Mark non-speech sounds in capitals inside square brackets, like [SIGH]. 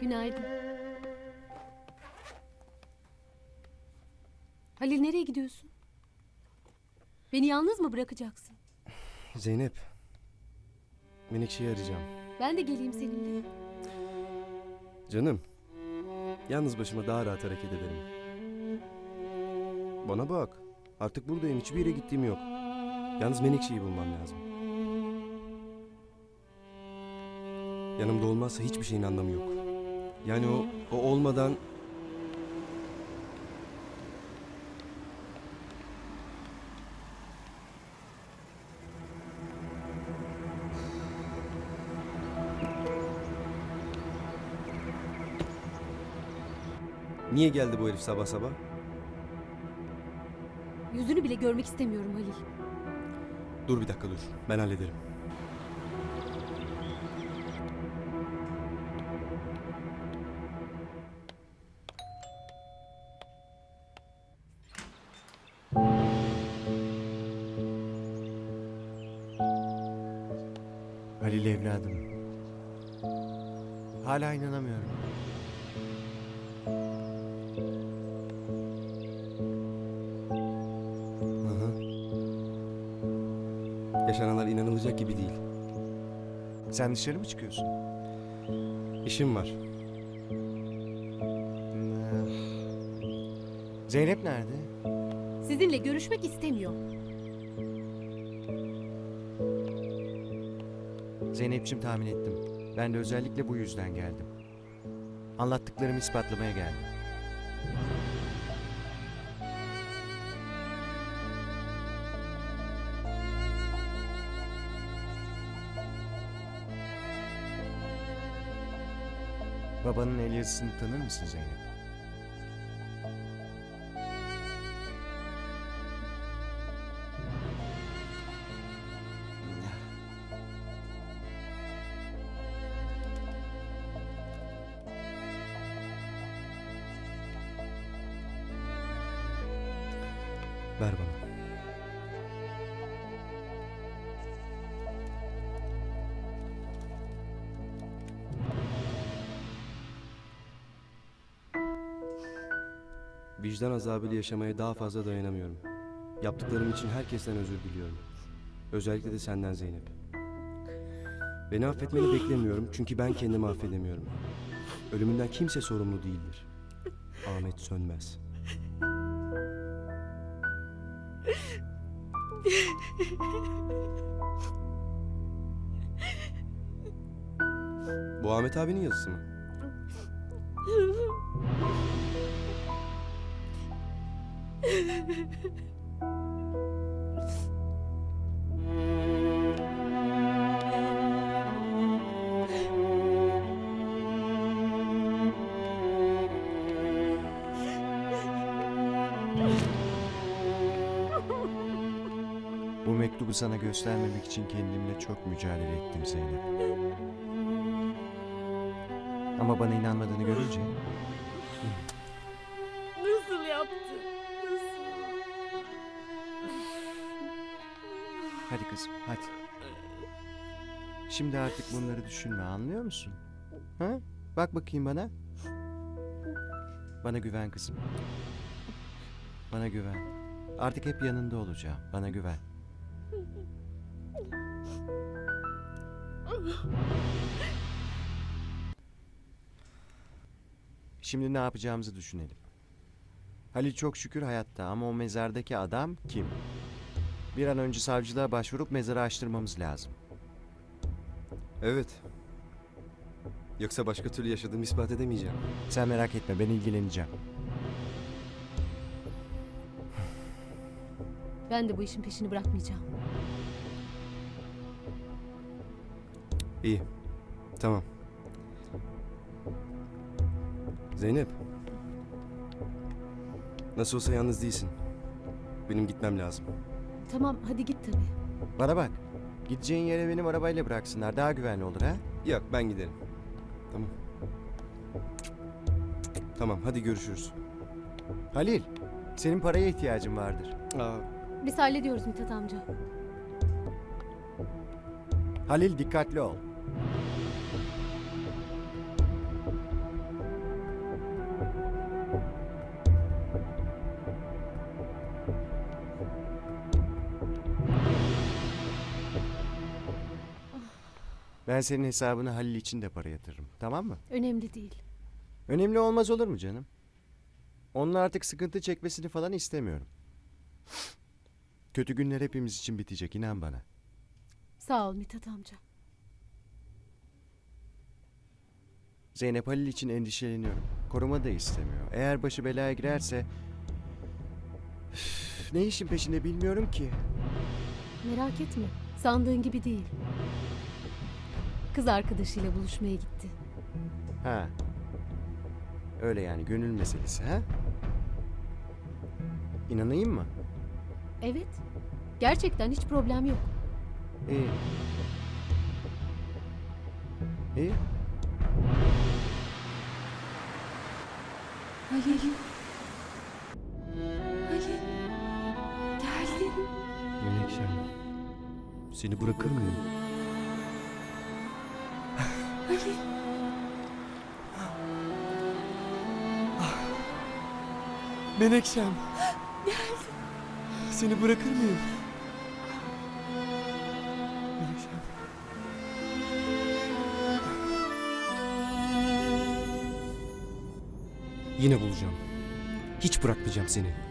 Günaydın. Halil nereye gidiyorsun? Beni yalnız mı bırakacaksın? Zeynep. Menekşe'yi arayacağım. Ben de geleyim seninle. Canım. Yalnız başıma daha rahat hareket ederim. Bana bak. Artık buradayım. Hiçbir yere gittiğim yok. Yalnız Menekşe'yi bulmam lazım. Yanımda olmazsa hiçbir şeyin anlamı yok. Yani o, o olmadan Niye geldi bu herif sabah sabah? Yüzünü bile görmek istemiyorum Halil. Dur bir dakika dur. Ben hallederim. Halil evladım. Hala inanamıyorum. Hı hı. Yaşananlar inanılacak gibi değil. Sen dışarı mı çıkıyorsun? İşim var. Ee, Zeynep nerede? Sizinle görüşmek istemiyor. Zeynep'ciğim tahmin ettim. Ben de özellikle bu yüzden geldim. Anlattıklarımı ispatlamaya geldim. Babanın el yazısını tanır mısın Zeynep? Ver bana. Vicdan azabıyla yaşamaya daha fazla dayanamıyorum. Yaptıklarım için herkesten özür diliyorum. Özellikle de senden Zeynep. Beni affetmeni beklemiyorum çünkü ben kendimi affedemiyorum. Ölümünden kimse sorumlu değildir. Ahmet Sönmez. Bu Ahmet abinin yazısı mı? [LAUGHS] mektubu sana göstermemek için kendimle çok mücadele ettim Zeynep. Ama bana inanmadığını görünce Nasıl yaptın? hadi kızım hadi. Şimdi artık bunları düşünme anlıyor musun? Ha? Bak bakayım bana. Bana güven kızım. Bana güven. Artık hep yanında olacağım. Bana güven. Şimdi ne yapacağımızı düşünelim. Halil çok şükür hayatta ama o mezardaki adam kim? Bir an önce savcılığa başvurup mezarı açtırmamız lazım. Evet. Yoksa başka türlü yaşadığımı ispat edemeyeceğim. Sen merak etme ben ilgileneceğim. Ben de bu işin peşini bırakmayacağım. İyi. Tamam. Zeynep. Nasıl olsa yalnız değilsin. Benim gitmem lazım. Tamam hadi git tabii. Bana bak. Gideceğin yere benim arabayla bıraksınlar. Daha güvenli olur ha. Yok ben giderim. Tamam. Tamam hadi görüşürüz. Halil, senin paraya ihtiyacın vardır. Aa, biz hallediyoruz Mithat amca. Halil dikkatli ol. Ben senin hesabına Halil için de para yatırırım. Tamam mı? Önemli değil. Önemli olmaz olur mu canım? Onun artık sıkıntı çekmesini falan istemiyorum. Kötü günler hepimiz için bitecek inan bana. Sağ ol Mithat amca. Zeynep Halil için endişeleniyorum. Koruma da istemiyor. Eğer başı belaya girerse... Üf, ne işin peşinde bilmiyorum ki. Merak etme. Sandığın gibi değil. Kız arkadaşıyla buluşmaya gitti. Ha. Öyle yani gönül meselesi ha? İnanayım mı? Evet. Gerçekten hiç problem yok. İyi. İyi. Halil. Halil. Geldin. Menekşem. Seni bırakır mıyım? Halil. Menekşem. Seni bırakır mıyım? Yine bulacağım. Hiç bırakmayacağım seni.